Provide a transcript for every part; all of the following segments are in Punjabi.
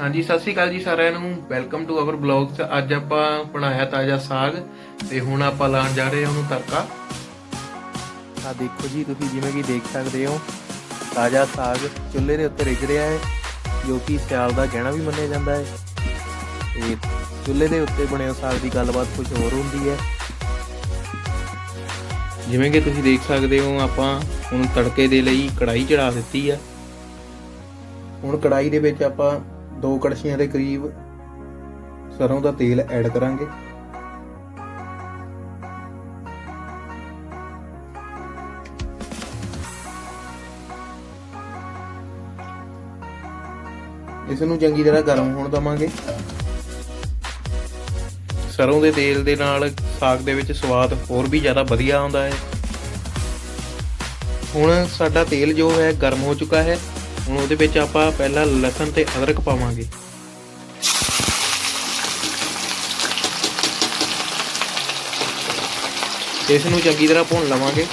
ਹਾਂਜੀ, ਸਤਿ ਸ਼੍ਰੀ ਅਕਾਲ ਜੀ ਸਾਰਿਆਂ ਨੂੰ। ਵੈਲਕਮ ਟੂ ਆਵਰ ਬਲੌਗਸ ਅੱਜ ਆਪਾਂ ਬਣਾਇਆ ਤਾਜ਼ਾ ਸਾਗ ਤੇ ਹੁਣ ਆਪਾਂ ਲਾਣ ਜਾ ਰਹੇ ਹਾਂ ਉਹਨੂੰ ਤੜਕਾ। ਆ ਦੇਖੋ ਜੀ, ਤੁਸੀਂ ਜਿਵੇਂ ਕਿ ਦੇਖ ਸਕਦੇ ਹੋ, ਤਾਜ਼ਾ ਸਾਗ ਚੁੱਲ੍ਹੇ ਦੇ ਉੱਤੇ ਰਿੱਝ ਰਿਹਾ ਹੈ, ਜੋ ਕਿ ਸਿਆਲ ਦਾ ਗਹਿਣਾ ਵੀ ਮੰਨਿਆ ਜਾਂਦਾ ਹੈ। ਤੇ ਚੁੱਲ੍ਹੇ ਦੇ ਉੱਤੇ ਬਣੇ ਸਾਗ ਦੀ ਗੱਲਬਾਤ ਕੁਝ ਹੋਰ ਹੁੰਦੀ ਹੈ। ਜਿਵੇਂ ਕਿ ਤੁਸੀਂ ਦੇਖ ਸਕਦੇ ਹੋ, ਆਪਾਂ ਹੁਣ ਤੜਕੇ ਦੇ ਲਈ ਕੜਾਈ ਚੜਾ ਦਿੱਤੀ ਆ। ਹੁਣ ਕੜਾਈ ਦੇ ਵਿੱਚ ਆਪਾਂ ਦੋ ਕੜਛੀਆਂ ਦੇ ਕਰੀਬ ਸਰੋਂ ਦਾ ਤੇਲ ਐਡ ਕਰਾਂਗੇ। ਇਸ ਨੂੰ ਚੰਗੀ ਤਰ੍ਹਾਂ ਗਰਮ ਹੋਣ ਦਵਾਂਗੇ। ਸਰੋਂ ਦੇ ਤੇਲ ਦੇ ਨਾਲ ਸਾਗ ਦੇ ਵਿੱਚ ਸਵਾਦ ਹੋਰ ਵੀ ਜ਼ਿਆਦਾ ਵਧੀਆ ਆਉਂਦਾ ਹੈ। ਹੁਣ ਸਾਡਾ ਤੇਲ ਜੋ ਹੈ ਗਰਮ ਹੋ ਚੁੱਕਾ ਹੈ। ਹੁਣ ਉਹਦੇ ਵਿੱਚ ਆਪਾਂ ਪਹਿਲਾਂ ਲਸਣ ਤੇ ਅਦਰਕ ਪਾਵਾਂਗੇ। ਇਸ ਨੂੰ ਚੰਗੀ ਤਰ੍ਹਾਂ ਭੁੰਨ ਲਵਾਂਗੇ।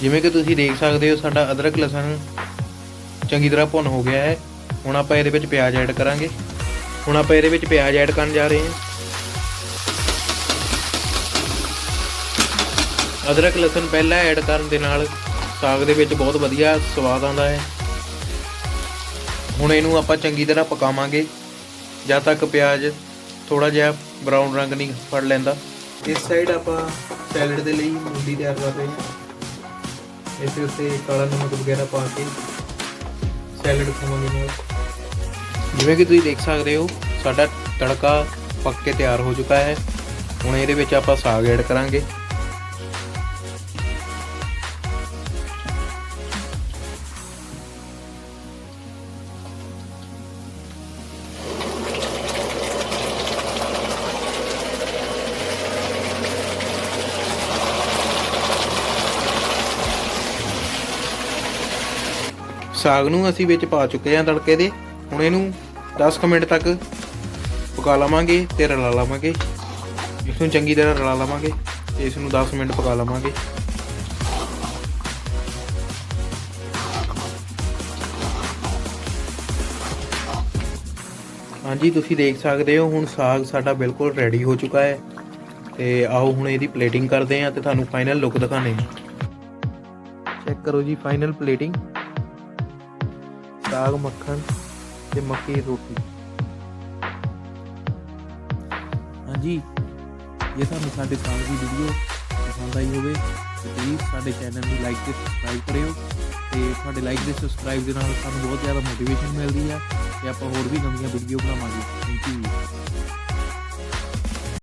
ਜਿਵੇਂ ਕਿ ਤੁਸੀਂ ਦੇਖ ਸਕਦੇ ਹੋ, ਸਾਡਾ ਅਦਰਕ ਲਸਣ ਚੰਗੀ ਤਰ੍ਹਾਂ ਭੁੰਨ ਹੋ ਗਿਆ ਹੈ। ਹੁਣ ਆਪਾਂ ਇਹਦੇ ਵਿੱਚ ਪਿਆਜ਼ ਐਡ ਕਰਾਂਗੇ। ਹੁਣ ਆਪਾਂ ਇਹਦੇ ਵਿੱਚ ਪਿਆਜ਼ ਐਡ ਕਰਨ ਜਾ ਰਹੇ ਹਾਂ। ਅਦਰਕ ਲਸਣ ਪਹਿਲਾਂ ਐਡ ਕਰਨ ਦੇ ਨਾਲ ਸਾਗ ਦੇ ਵਿੱਚ ਬਹੁਤ ਵਧੀਆ ਸਵਾਦ ਆਉਂਦਾ ਹੈ। ਹੁਣ ਇਹਨੂੰ ਆਪਾਂ ਚੰਗੀ ਤਰ੍ਹਾਂ ਪਕਾਵਾਂਗੇ। ਜਦ ਤੱਕ ਪਿਆਜ਼ ਥੋੜਾ ਜਿਹਾ ਬਰਾਊਨ ਰੰਗ ਨਹੀਂ ਫੜ ਲੈਂਦਾ। ਇਸ ਸਾਈਡ ਆਪਾਂ ਸੈਲਡ ਦੇ ਲਈ ਮੂਲੀ ਤਿਆਰ ਕਰ ਰਹੇ ਹਾਂ। ਇਸ ਉੱਤੇ ਕਾਲਾ ਨਮਕ ਵਗੈਰਾ ਪਾ ਕੇ ਸੈਲਡ ਖਾਵਾਂਗੇ ਨਾਲ। ਜਿਵੇਂ ਕਿ ਤੁਸੀਂ ਦੇਖ ਸਕਦੇ ਹੋ, ਸਾਡਾ ਤੜਕਾ ਪੱਕ ਕੇ ਤਿਆਰ ਹੋ ਚੁੱਕਾ ਹੈ। ਹੁਣ ਇਹਦੇ ਵਿੱਚ ਆਪਾਂ ਸਾਗ ਐਡ ਕਰਾਂਗੇ। ਸਾਗ ਨੂੰ ਅਸੀਂ ਵਿੱਚ ਪਾ ਚੁੱਕੇ ਹਾਂ ਤੜਕੇ ਦੇ। ਹੁਣ ਇਹਨੂੰ 10 ਕੁ ਮਿੰਟ ਤੱਕ ਪਕਾ ਲਵਾਂਗੇ ਤੇ ਰਲਾ ਲਵਾਂਗੇ। ਇਸ ਨੂੰ ਚੰਗੀ ਤਰ੍ਹਾਂ ਰਲਾ ਲਵਾਂਗੇ ਤੇ ਇਸ ਨੂੰ 10 ਮਿੰਟ ਪਕਾ ਲਵਾਂਗੇ। ਹਾਂਜੀ, ਤੁਸੀਂ ਦੇਖ ਸਕਦੇ ਹੋ ਹੁਣ ਸਾਗ ਸਾਡਾ ਬਿਲਕੁਲ ਰੈਡੀ ਹੋ ਚੁੱਕਾ ਹੈ। ਤੇ ਆਓ ਹੁਣ ਇਹਦੀ ਪਲੇਟਿੰਗ ਕਰਦੇ ਹਾਂ ਤੇ ਤੁਹਾਨੂੰ ਫਾਈਨਲ ਲੁੱਕ ਦਿਖਾਣੇ ਹਾਂ। ਚੈੱਕ ਕਰੋ ਜੀ ਫਾਈਨਲ ਪਲੇਟਿੰਗ ਸਾਗ ਮੱਖਣ ਤੇ ਮੱਕੀ ਦੀ ਰੋਟੀ। ਹਾਂਜੀ, ਜੇ ਤੁਹਾਨੂੰ ਸਾਡੇ ਸਾਗ ਦੀ ਵੀਡੀਓ ਪਸੰਦ ਆਈ ਹੋਵੇ, ਤਾਂ ਪਲੀਜ਼ ਸਾਡੇ ਚੈਨਲ ਨੂੰ ਲਾਈਕ ਤੇ ਸਬਸਕ੍ਰਾਈਬ ਕਰਿਓ ਤੇ ਤੁਹਾਡੇ ਲਾਈਕ ਤੇ ਸਬਸਕ੍ਰਾਈਬ ਦੇ ਨਾਲ ਸਾਨੂੰ ਬਹੁਤ ਜ਼ਿਆਦਾ ਮੋਟੀਵੇਸ਼ਨ ਮਿਲਦੀ ਆ ਤੇ ਆਪਾਂ ਹੋਰ ਵੀ ਨਵੀਆਂ ਵੀਡੀਓ ਬਣਾਵਾਂਗੇ। Thank you